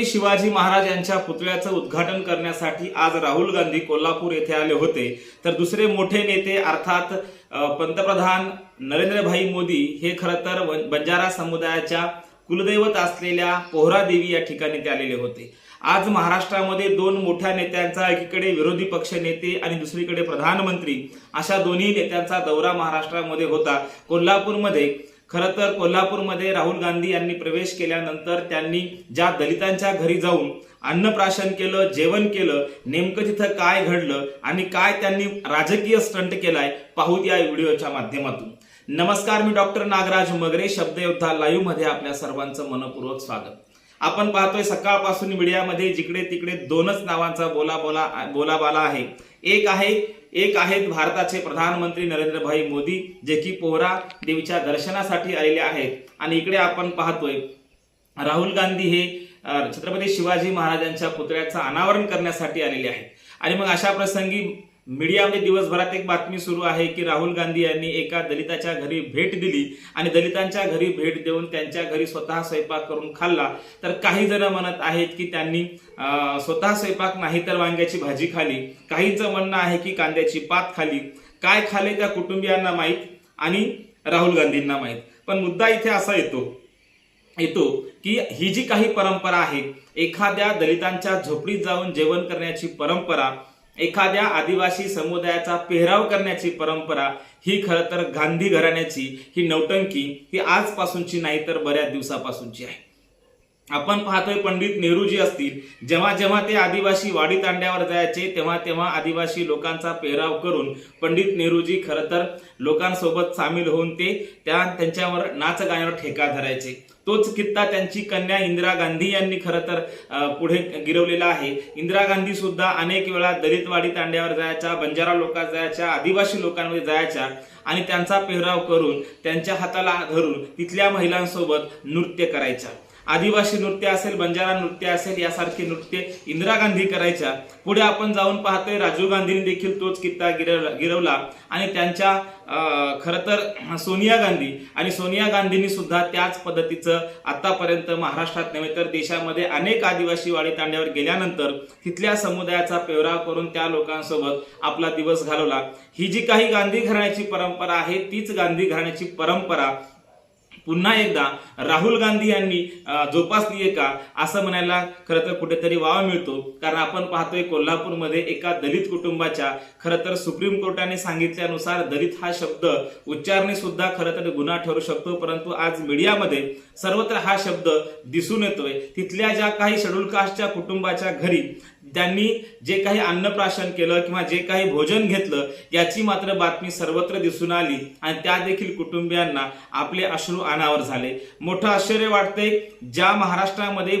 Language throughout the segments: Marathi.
छत्रपती शिवाजी महाराज यांच्या पुतळ्याचं उद्घाटन करण्यासाठी आज राहुल गांधी कोल्हापूर येथे आले होते. तर दुसरे मोठे नेते अर्थात पंतप्रधान नरेंद्रभाई मोदी हे खरं तर बंजारा समुदायाच्या कुलदैवत असलेल्या पोहरा देवी या ठिकाणी ते आलेले होते. आज महाराष्ट्रामध्ये दोन मोठ्या नेत्यांचा एकीकडे विरोधी पक्ष नेते आणि दुसरीकडे प्रधानमंत्री अशा दोन्ही नेत्यांचा दौरा महाराष्ट्रामध्ये होता. कोल्हापूरमध्ये खरं तर कोल्हापूरमध्ये राहुल गांधी यांनी प्रवेश केल्यानंतर त्यांनी ज्या दलितांच्या घरी जाऊन अन्नप्राशन केलं जेवण केलं नेमकं तिथं काय घडलं आणि काय त्यांनी राजकीय स्टंट केलाय पाहूत या व्हिडिओच्या माध्यमातून. नमस्कार मी डॉक्टर नागराज मगरे शब्दयोद्धा लाईव्हमध्ये आपल्या सर्वांचं मनपूर्वक स्वागत. आपण पाहतोय सकाळपासून मीडियामध्ये जिकडे तिकडे दोनच नावांचा बोला बोला बोलाबाला आहे. एक आहे एक आहेत भारताचे प्रधानमंत्री नरेंद्रभाई मोदी जे की पोहरा देवीच्या दर्शनासाठी आलेले आहेत. आणि इकडे आपण पाहतोय राहुल गांधी हे छत्रपती शिवाजी महाराजांच्या पुतळ्याचं अनावरण करण्यासाठी आलेले आहेत. आणि मग अशा प्रसंगी मीडियामध्ये दिवसभरात एक बातमी सुरू आहे की राहुल गांधी यांनी एका दलिताच्या घरी भेट दिली आणि दलितांच्या घरी भेट देऊन त्यांच्या घरी स्वतः स्वयंपाक करून खाल्ला. तर काही जण म्हणत आहेत की त्यांनी स्वतः स्वयंपाक नाही तर वांग्याची भाजी खाली. काहींचं म्हणणं आहे की कांद्याची पात खाली. काय खाले त्या कुटुंबियांना माहीत आणि राहुल गांधींना माहीत. पण मुद्दा इथे असा येतो येतो की ही जी काही परंपरा आहे एखाद्या दलितांच्या झोपडीत जाऊन जेवण करण्याची परंपरा एखाद्या आदिवासी समुदायाचा पेहराव करण्याची परंपरा ही खरं तर गांधी घराण्याची ही नौटंकी ही आजपासूनची नाही तर बऱ्याच दिवसापासूनची आहे. आपण पाहतोय पंडित नेहरूजी असतील जेव्हा जेव्हा ते आदिवासी वाडी तांड्यावर जायचे तेव्हा तेव्हा आदिवासी लोकांचा पेहराव करून पंडित नेहरूजी खरं तर लोकांसोबत सामील होऊन ते त्या त्यांच्यावर नाच गाण्यावर ठेका धरायचे. तोच कित्ता त्यांची कन्या इंदिरा गांधी यांनी खरं तर पुढे गिरवलेला आहे. इंदिरा गांधी सुद्धा अनेक वेळा दलितवाडी तांड्यावर जायच्या बंजारा लोकात जायच्या आदिवासी लोकांमध्ये जायच्या आणि त्यांचा पेहराव करून त्यांच्या हाताला धरून तिथल्या महिलांसोबत नृत्य करायच्या. आदिवासी नृत्य असेल बंजारा नृत्य असेल यासारखे नृत्य इंदिरा गांधी करायच्या. पुढे आपण जाऊन पाहतोय राजीव गांधींनी देखील तोच कित्ता गिरवला गिरवला आणि त्यांच्या खर खरं तर सोनिया गांधी आणि सोनिया गांधींनी सुद्धा त्याच पद्धतीचं आतापर्यंत महाराष्ट्रात नव्हे तर देशामध्ये अनेक आदिवासी वाडी तांड्यावर गेल्यानंतर तिथल्या समुदायाचा पेहराव करून त्या लोकांसोबत आपला दिवस घालवला. ही जी काही गांधी घराण्याची परंपरा आहे तीच गांधी घराण्याची परंपरा पुन्हा एकदा राहुल गांधी यांनी जोपासली आहे का असं म्हणायला खरं तर कुठेतरी वाव मिळतो. कारण आपण पाहतोय कोल्हापूरमध्ये एका दलित कुटुंबाच्या खरं तर सुप्रीम कोर्टाने सांगितल्यानुसार दलित हा शब्द उच्चारणे सुद्धा खरं तर गुन्हा ठरू शकतो. परंतु आज मीडियामध्ये सर्वत्र हा शब्द दिसून येतोय. तिथल्या ज्या काही शेड्यूल कास्टच्या कुटुंबाच्या घरी त्यांनी जे काही अन्नप्राशन केलं किंवा जे काही भोजन घेतलं याची मात्र बातमी सर्वत्र दिसून आली आणि त्या देखील कुटुंबियांना आपले अश्रू अनावर झाले. मोठं आश्चर्य वाटतंय ज्या महाराष्ट्रामध्ये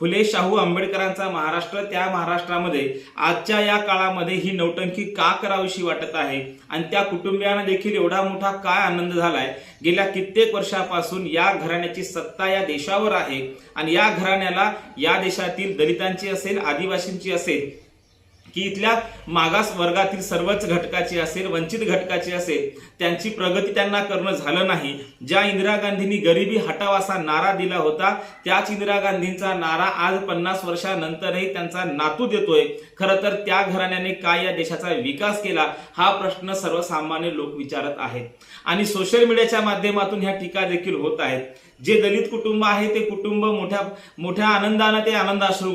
फुले शाहू आंबेडकरांचा महाराष्ट्र त्या महाराष्ट्रामध्ये आजच्या या काळामध्ये ही नौटंकी का करावीशी वाटत आहे? आणि त्या कुटुंबियांना देखील एवढा मोठा काय आनंद झालाय? गेल्या कित्येक वर्षापासून या घराण्याची सत्ता या देशावर आहे. आणि या घराण्याला या देशातील दलितांची असेल आदिवासींची असेल की इथल्या मागास वर्गातील सर्वच घटकाची असेल वंचित घटकाची असेल त्यांची प्रगती त्यांना करणं झालं नाही. ज्या इंदिरा गांधींनी गरिबी हटाव असा नारा दिला होता त्याच इंदिरा गांधींचा नारा आज पन्नास वर्षानंतरही त्यांचा नातू देतोय. खरं तर त्या घराण्याने काय या देशाचा विकास केला हा प्रश्न सर्वसामान्य लोक विचारत आहेत. आणि सोशल मीडियाच्या माध्यमातून ह्या टीका देखील होत आहेत. जे दलित कुटुंब आहे ते कुटुंब मोठ्या मोठ्या आनंदानं ते आनंद अश्रू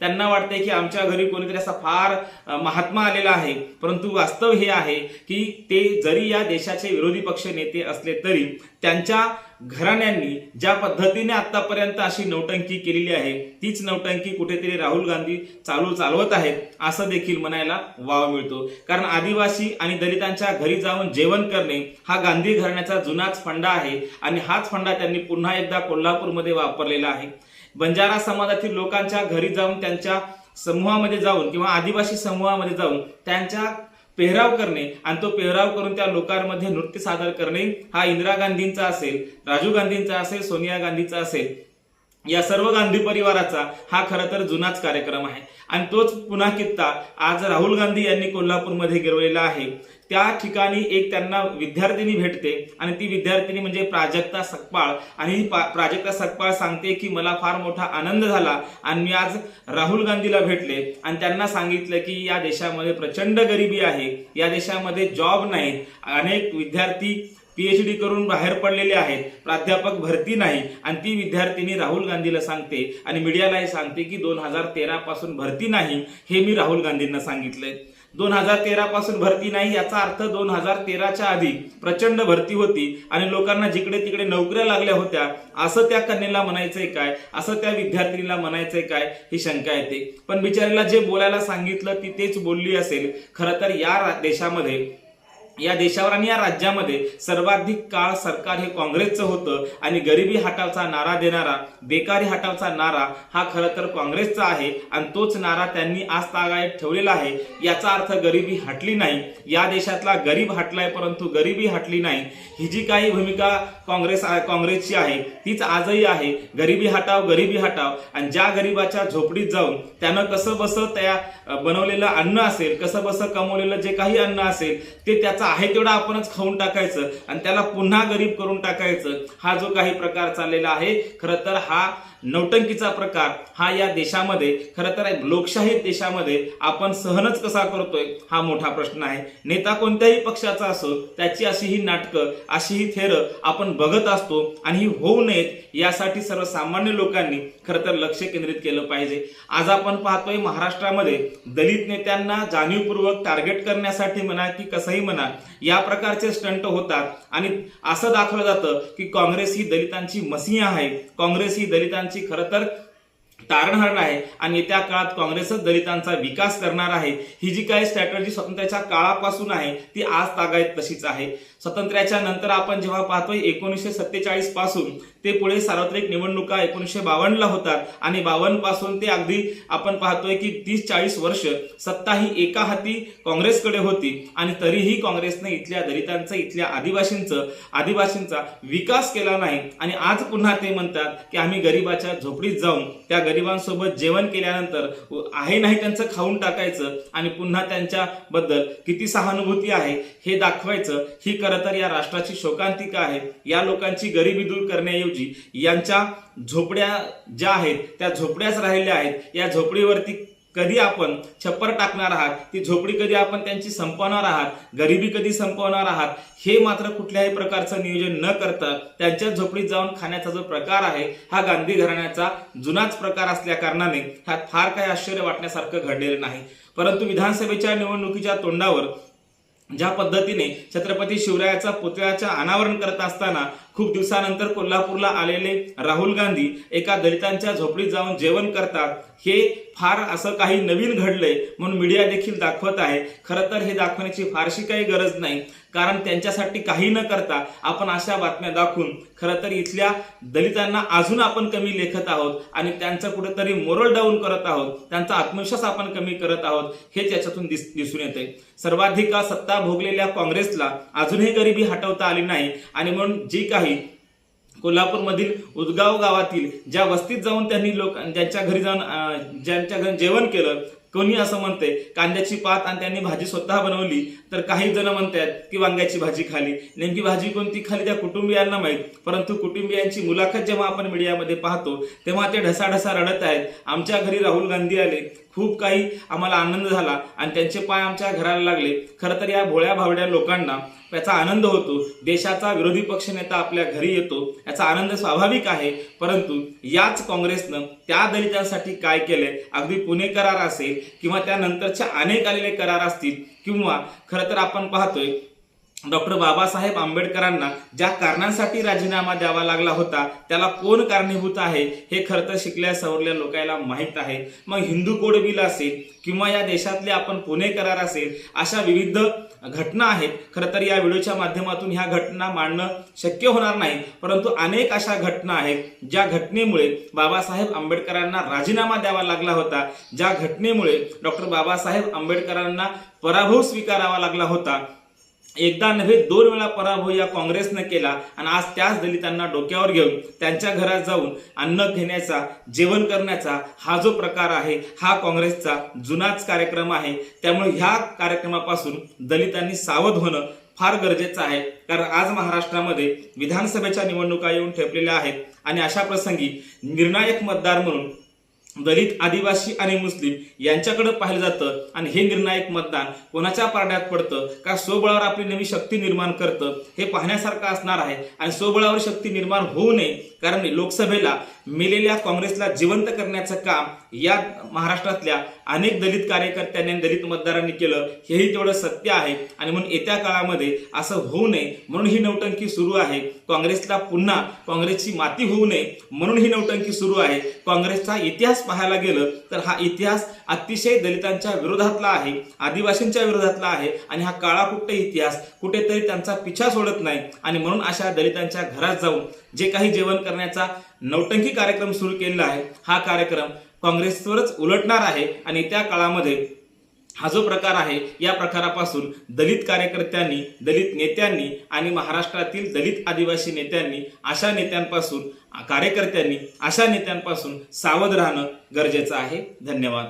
त्यांना वाटते की आमच्या घरी कोणीतरी असा फार महात्मा आलेला आहे. परंतु वास्तव हे आहे की ते जरी या देशाचे विरोधी पक्ष नेते असले तरी त्यांच्या घराण्यांनी ज्या पद्धतीने आतापर्यंत अशी नौटंकी केलेली आहे तीच नौटंकी कुठेतरी राहुल गांधी चालू चालवत आहेत असं देखील म्हणायला वाव मिळतो. कारण आदिवासी आणि दलितांच्या घरी जाऊन जेवण करणे हा गांधी घराण्याचा जुनाच फंडा आहे आणि हाच फंडा त्यांनी पुन्हा एकदा कोल्हापूरमध्ये वापरलेला आहे. बंजारा समाजातील लोकांच्या घरी जाऊन त्यांच्या समूहामध्ये जाऊन किंवा आदिवासी समूहामध्ये जाऊन त्यांच्या पेहराव करणे आणि तो पेहराव करून त्या लोकांमध्ये नृत्य सादर करणे हा इंदिरा गांधींचा असेल राजीव गांधींचा असेल सोनिया गांधीचा असेल. या सर्व गांधी परिवाराचा हा खरं तर जुनाच कार्यक्रम आहे. आणि तोच पुन्हा कित्ता आज राहुल गांधी यांनी कोल्हापूरमध्ये गिरवलेला आहे. त्या ठिकाणी एक त्यांना विद्यार्थिनी भेटते आणि ती विद्यार्थिनी म्हणजे प्राजक्ता सकपाळ. आणि ही पा- प्राजक्ता सकपाळ सांगते की मला फार मोठा आनंद झाला आणि मी आज राहुल गांधीला भेटले आणि त्यांना सांगितलं की या देशामध्ये प्रचंड गरिबी आहे. या देशामध्ये जॉब नाहीत अनेक विद्यार्थी पीएचडी करून बाहेर पडलेले आहेत प्राध्यापक भरती नाही. आणि ती विद्यार्थिनी राहुल गांधीला सांगते आणि मीडियालाही सांगते की दोन हजार तेरा पासून भरती नाही हे मी राहुल गांधींना सांगितलंय. दोन हजार तेरा पासून भरती नाही याचा अर्थ दोन हजार तेराच्या आधी प्रचंड भरती होती आणि लोकांना जिकडे तिकडे नोकऱ्या लागल्या होत्या असं त्या कन्येला म्हणायचंय काय? असं त्या विद्यार्थिनीला म्हणायचंय काय? ही शंका येते. पण बिचारीला जे बोलायला सांगितलं ती तेच बोलली असेल. खरं तर या देशामध्ये या देशावर आणि या राज्यामध्ये सर्वाधिक काळ सरकार हे काँग्रेसचं होतं आणि गरिबी हटावचा नारा देणारा बेकारी हटावचा नारा हा खरं तर काँग्रेसचा आहे आणि तोच नारा त्यांनी आज तागायत ठेवलेला आहे. याचा अर्थ गरिबी हटली नाही. या देशातला गरीब हटलाय परंतु गरिबी हटली नाही. ही जी काही भूमिका काँग्रेस काँग्रेसची आहे तीच आजही आहे. गरिबी हटाव गरिबी हटाव. आणि ज्या गरिबाच्या झोपडीत जाऊन त्यानं कसं बसं त्या बनवलेलं अन्न असेल कसं बसं कमवलेलं जे काही अन्न असेल ते त्याचा आहे तेवढं आपणच खाऊन टाकायचं. आणि त्याला पुन्हा गरीब करून टाकायचं. हा जो काही प्रकार चाललेला आहे खरं तर हा नौटंकीचा प्रकार हा या देशामध्ये खरं तर लोकशाही देशामध्ये आपण सहनच कसा करतोय हा मोठा प्रश्न आहे. नेता कोणत्याही पक्षाचा असो त्याची अशी ही नाटकं अशी ही थेरं आपण बघत असतो आणि ही होऊ नयेत यासाठी सर्वसामान्य लोकांनी खरं तर लक्ष केंद्रित केलं पाहिजे. आज आपण पाहतोय महाराष्ट्रामध्ये दलित नेत्यांना जाणीवपूर्वक टार्गेट करण्यासाठी म्हणा की कसंही म्हणा या प्रकारचे स्टंट होतात. आणि असं दाखवलं जातं की काँग्रेस ही दलितांची मसीह आहे. काँग्रेस ही दलितांची खरं तर तारणहार आहे आणि येत्या काळात काँग्रेसच दलितांचा विकास करणार आहे. ही जी काही स्ट्रॅटर्जी स्वातंत्र्याच्या काळापासून आहे ती आज तागायत तशीच आहे. स्वातंत्र्याच्या नंतर आपण जेव्हा पाहतोय एकोणीसशे सत्तेचाळीसपासून ते पुढे सार्वत्रिक निवडणुका एकोणीसशे बावन्नला होतात. आणि बावन्नपासून ते अगदी आपण पाहतोय की तीस चाळीस वर्ष सत्ता ही एका हाती काँग्रेसकडे होती. आणि तरीही काँग्रेसने इथल्या दलितांचं इथल्या आदिवासींचं आदिवासींचा विकास केला नाही. आणि आज पुन्हा ते म्हणतात की आम्ही गरिबाच्या झोपडीत जाऊन त्या गरिबांसोबत जेवण केल्यानंतर आहे नाही त्यांचं खाऊन टाकायचं आणि पुन्हा त्यांच्याबद्दल किती सहानुभूती आहे हे दाखवायचं. ही खरं तर या राष्ट्राची शोकांतिका आहे. या लोकांची गरिबी दूर करण्याऐवजी यांच्या झोपड्या ज्या आहेत त्या झोपड्याच राहिल्या आहेत. या झोपडीवरती कधी आपण छप्पर टाकणार आहात ती झोपडी कधी आपण त्यांची संपवणार आहात गरिबी कधी संपवणार आहात हे मात्र कुठल्याही प्रकारचं नियोजन न करता त्यांच्या झोपडीत जाऊन खाण्याचा जो प्रकार आहे हा गांधी घराण्याचा जुनाच प्रकार असल्या कारणाने ह्यात फार काही आश्चर्य वाटण्यासारखं घडलेलं नाही. परंतु विधानसभेच्या निवडणुकीच्या तोंडावर ज्या पद्धतीने छत्रपती शिवरायाचा पुतळ्याच्या अनावरण करत असताना खूप दिवसानंतर कोल्हापूरला आलेले राहुल गांधी एका दलितांच्या झोपडीत जाऊन जेवण करतात हे फार असं काही नवीन घडलंय म्हणून मीडिया देखील दाखवत आहे. खरं तर हे दाखवण्याची फारशी काही गरज नाही. कारण त्यांच्यासाठी काही न करता आपण अशा बातम्या दाखवून खरं तर इथल्या दलितांना अजून आपण कमी लेखत आहोत आणि त्यांचं कुठेतरी मोरल डाऊन करत आहोत त्यांचा आत्मविश्वास आपण कमी करत आहोत हेच याच्यातून दिस दिसून येते सर्वाधिक सत्ता भोगलेल्या काँग्रेसला अजूनही गरिबी हटवता आली नाही आणि म्हणून जी काही कोल्हापूरमधील उदगाव गावातील ज्या वस्तीत जाऊन त्यांनी लोक ज्यांच्या घरी जाऊन ज्यांच्या घरी जेवण केलं कोणी असं म्हणते कांद्याची पात आणि त्यांनी भाजी स्वतः बनवली तर काही जण म्हणतात की वांग्याची भाजी खाली. नेमकी भाजी कोणती खाली त्या कुटुंबियांना माहीत परंतु कुटुंबियांची मुलाखत जेव्हा आपण मीडियामध्ये पाहतो तेव्हा ते ढसाढसा रडत आहेत. आमच्या घरी राहुल गांधी आले खूप काही आम्हाला आनंद झाला आणि त्यांचे पाय आमच्या घराला लागले. खरं तर या भोळ्या भावड्या लोकांना याचा आनंद होतो. देशाचा विरोधी पक्षनेता आपल्या घरी येतो. याचा आनंद स्वाभाविक आहे. परंतु याच काँग्रेसनं त्या दलितांसाठी काय केलंय? अगदी पुणे करार असेल किंवा त्यानंतरच्या अनेक आलेले करार असतील किंवा खरं तर आपण पाहतोय डॉक्टर बाबासाहेब आंबेडकरांना ज्या कारणांसाठी राजीनामा द्यावा लागला होता त्याला कोण कारणीभूत आहे हे खरं तर शिकल्या सवरल्या लोकांना माहीत आहे. मग हिंदू कोड बिल असेल किंवा या देशातले आपण पुणे करार असेल अशा विविध घटना आहेत. खरं तर या व्हिडिओच्या माध्यमातून ह्या घटना मांडणं शक्य होणार नाही परंतु अनेक अशा घटना आहेत ज्या घटनेमुळे बाबासाहेब आंबेडकरांना राजीनामा द्यावा लागला होता. ज्या घटनेमुळे डॉक्टर बाबासाहेब आंबेडकरांना पराभव स्वीकारावा लागला होता. एकदा नव्हे दोन वेळा पराभव या काँग्रेसनं केला आणि आज त्याच दलितांना डोक्यावर घेऊन त्यांच्या घरात जाऊन अन्न घेण्याचा जेवण करण्याचा हा जो प्रकार आहे हा काँग्रेसचा जुनाच कार्यक्रम आहे. त्यामुळे ह्या कार्यक्रमापासून दलितांनी सावध होणं फार गरजेचं आहे. कारण आज महाराष्ट्रामध्ये विधानसभेच्या निवडणुका येऊन ठेपलेल्या आहेत आणि अशा प्रसंगी निर्णायक मतदार म्हणून दलित आदिवासी आणि मुस्लिम यांच्याकडे पाहिलं जातं आणि हे निर्णायक मतदान कोणाच्या पारड्यात पडतं का स्वबळावर आपली नवी शक्ती निर्माण करतं हे पाहण्यासारखं असणार आहे. आणि स्वबळावर शक्ती निर्माण होऊ नये कारण लोकसभेला मेलेल्या काँग्रेसला जिवंत करण्याचं काम या महाराष्ट्रातल्या अनेक दलित कार्यकर्त्यांनी दलित मतदारांनी केलं हेही तेवढं सत्य आहे. आणि म्हणून येत्या काळामध्ये असं होऊ नये म्हणून ही नौटंकी सुरू आहे. काँग्रेसला पुन्हा काँग्रेसची माती होऊ नये म्हणून ही नौटंकी सुरू आहे. काँग्रेसचा इतिहास पाहायला गेलं तर हा इतिहास अतिशय दलितांच्या विरोधातला आहे आदिवासींच्या विरोधातला आहे आणि हा काळाकुट्ट इतिहास कुठेतरी त्यांचा पिछा सोडत नाही. आणि म्हणून अशा दलितांच्या घरात जाऊन जे काही जेवण करण्याचा नौटंकी कार्यक्रम सुरू केलेला आहे हा कार्यक्रम काँग्रेसवरच उलटणार आहे आणि त्या काळामध्ये हा जो प्रकार आहे या प्रकारापासून दलित कार्यकर्त्यांनी दलित नेत्यांनी आणि महाराष्ट्रातील दलित आदिवासी नेत्यांनी अशा नेत्यांपासून कार्यकर्त्यांनी अशा नेत्यांपासून सावध राहणं गरजेचं आहे. धन्यवाद.